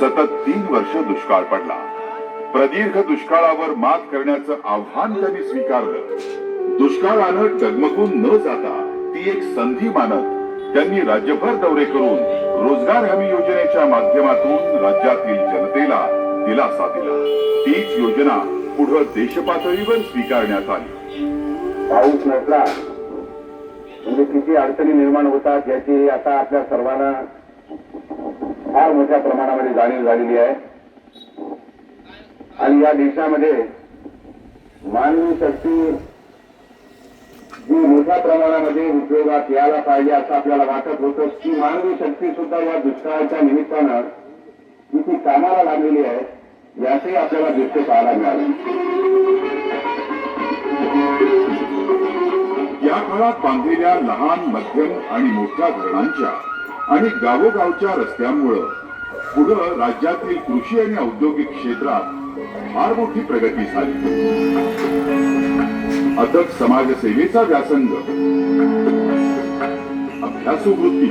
सतत तीन वर्ष दुष्काळ पडला. प्रदीर्घ दुष्काळावर मात करण्याचं आव्हान त्यांनी स्वीकारलं. दुष्काळानं डगमगून न जाता ती एक संधी मानत त्यांनी राज्यभर दौरे करून रोजगार हमी योजनेच्या माध्यमातून राज्यातील जनतेला दिलासा दिला. तीच योजना पुढे देशपातळीवर स्वीकारण्यात आली. पाऊस नसला म्हणजे किती अडचणी निर्माण होतात याची आता आपल्या सर्वांना फार मोठ्या प्रमाणामध्ये जाणीव झालेली आहे. आणि या देशामध्ये मानवी शक्ती जी मोठ्या प्रमाणामध्ये उपयोगात यायला पाहिजे असं आपल्याला वाटत होतं की मानवी शक्ती सुद्धा या दुष्काळाच्या निमित्तानं किती कामाला लागलेली आहे याचंही आपल्याला दृश्य पाहायला मिळालं. या काळात बांधलेल्या लहान मध्यम आणि मोठ्या धरणांच्या आणि गावोगावच्या रस्त्यांमुळं पुढं राज्यातील कृषी आणि औद्योगिक क्षेत्रात फार मोठी प्रगती झाली. अथक समाजसेवेचा व्यासंग अभ्यासू वृत्ती